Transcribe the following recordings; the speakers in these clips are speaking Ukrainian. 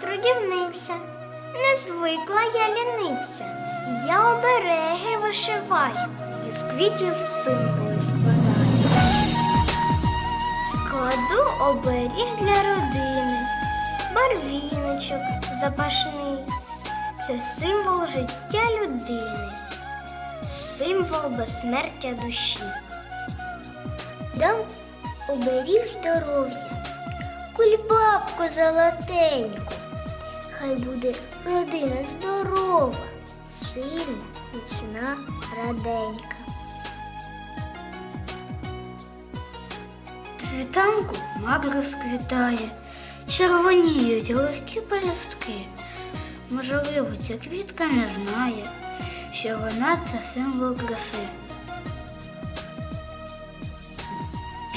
трудівниця, не звикла я ліниця, я обереги вишиваю, із квітів символи складаю. Складу оберіг для родини, барвіночок запашний. Це символ життя людини, символ безсмертя душі. Дам оберіг здоров'я, кульбабку золотеньку. Хай буде родина здорова, сильна, міцна, раденька. Світанку мак розквітає, червоніють легкі пелюстки. Можливо, ця квітка не знає, що вона це символ краси.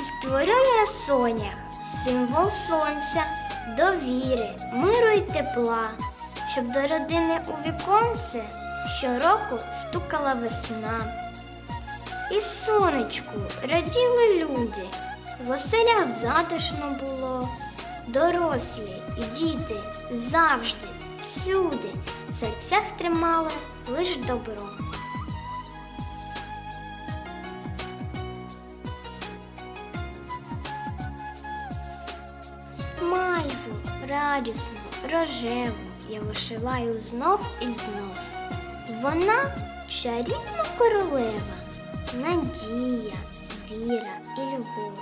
Створю на сонях символ сонця, довіри, миру й тепла, щоб до родини у віконце щороку стукала весна. І сонечку раділи люди, в оселях затишно було, дорослі і діти завжди, всюди, в серцях тримали лиш добро. Радісну, рожеву я вишиваю знов і знов. Вона чарівна королева, надія, віра і любов.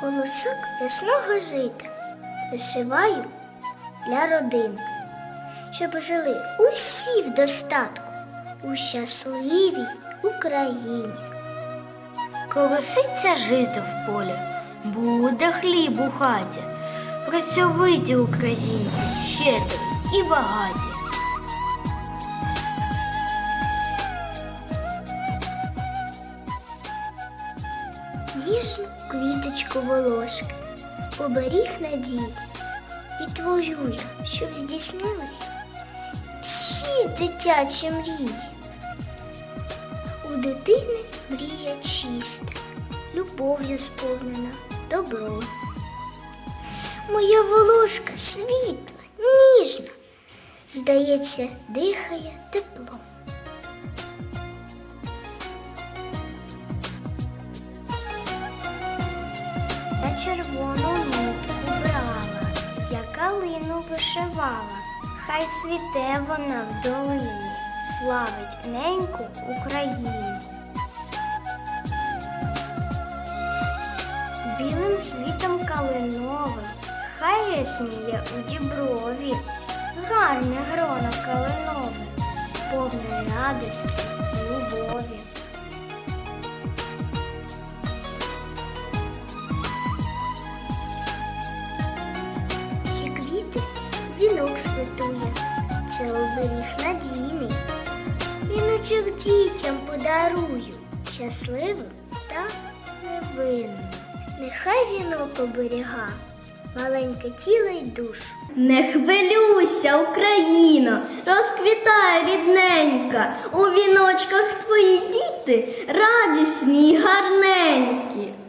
Колосок ясного жита вишиваю для родини, щоб жили усі в достатку у щасливій Україні. Колоситься жито в полі, буде хліб у хаті. Працьовиті українці, щедрі і багаті. ніжну квіточку волошки, оберіг надії і творю я, щоб здійснились всі дитячі мрії. У дитини мрія чиста, любов'ю сповнена, добром. Моя волошка світла, ніжна, здається, дихає теплом. на червону нитку брала, я калину вишивала, хай цвіте вона в долині, славить неньку Україну. Білим світом калиновим, хай рясніє у діброві, гарне гроно калинове, повне радості, любові. Всі квіти вінок сплетує, це оберіг надійний. Віночок дітям подарую, щасливим та невинним. Нехай вінок поберіга, маленьке тіло й душу. Не хвилюйся, Україно, розквітає рідненька, у віночках твої діти радісні й гарненькі.